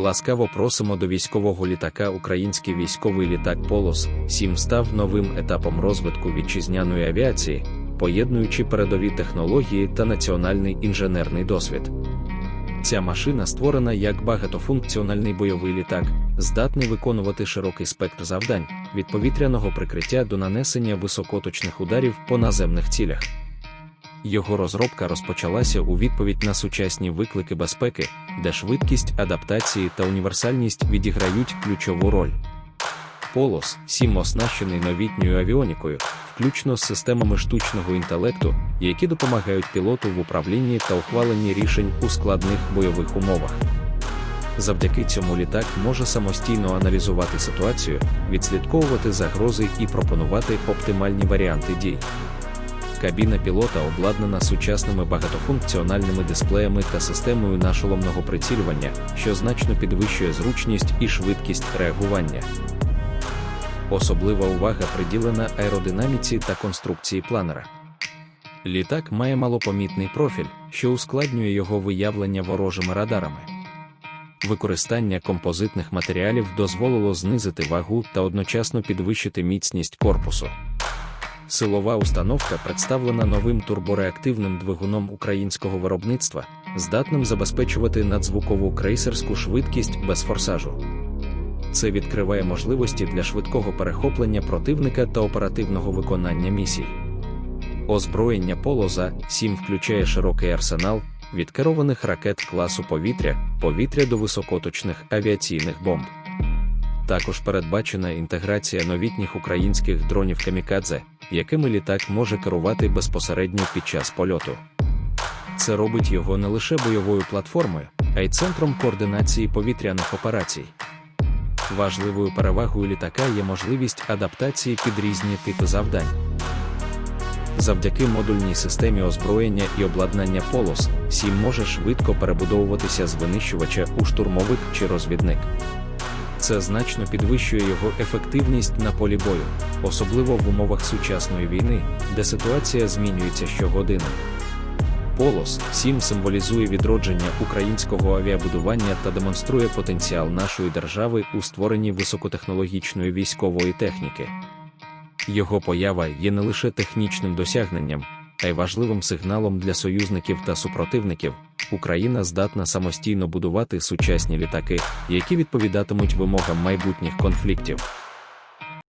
Ласкаво просимо до військового літака. Український військовий літак Полос 7 став новим етапом розвитку вітчизняної авіації, поєднуючи передові технології та національний інженерний досвід. Ця машина створена як багатофункціональний бойовий літак, здатний виконувати широкий спектр завдань від повітряного прикриття до нанесення високоточних ударів по наземних цілях. Його розробка розпочалася у відповідь на сучасні виклики безпеки, де швидкість адаптації та універсальність відіграють ключову роль. Полос 7 оснащений новітньою авіонікою, включно з системами штучного інтелекту, які допомагають пілоту в управлінні та ухваленні рішень у складних бойових умовах. Завдяки цьому літак може самостійно аналізувати ситуацію, відслідковувати загрози і пропонувати оптимальні варіанти дій. Кабіна пілота обладнана сучасними багатофункціональними дисплеями та системою нашоломного прицілювання, що значно підвищує зручність і швидкість реагування. Особлива увага приділена аеродинаміці та конструкції планера. Літак має малопомітний профіль, що ускладнює його виявлення ворожими радарами. Використання композитних матеріалів дозволило знизити вагу та одночасно підвищити міцність корпусу. Силова установка представлена новим турбореактивним двигуном українського виробництва, здатним забезпечувати надзвукову крейсерську швидкість без форсажу. Це відкриває можливості для швидкого перехоплення противника та оперативного виконання місій. Озброєння полоза 7 включає широкий арсенал від керованих ракет класу повітря, повітря до високоточних авіаційних бомб. Також передбачена інтеграція новітніх українських дронів камікадзе, якими літак може керувати безпосередньо під час польоту. Це робить його не лише бойовою платформою, а й центром координації повітряних операцій. Важливою перевагою літака є можливість адаптації під різні типи завдань. Завдяки модульній системі озброєння і обладнання полос, Сім може швидко перебудовуватися з винищувача у штурмовик чи розвідник. Це значно підвищує його ефективність на полі бою, особливо в умовах сучасної війни, де ситуація змінюється щогодини. Полос 7 символізує відродження українського авіабудування та демонструє потенціал нашої держави у створенні високотехнологічної військової техніки. Його поява є не лише технічним досягненням, а й важливим сигналом для союзників та супротивників. Україна здатна самостійно будувати сучасні літаки, які відповідатимуть вимогам майбутніх конфліктів.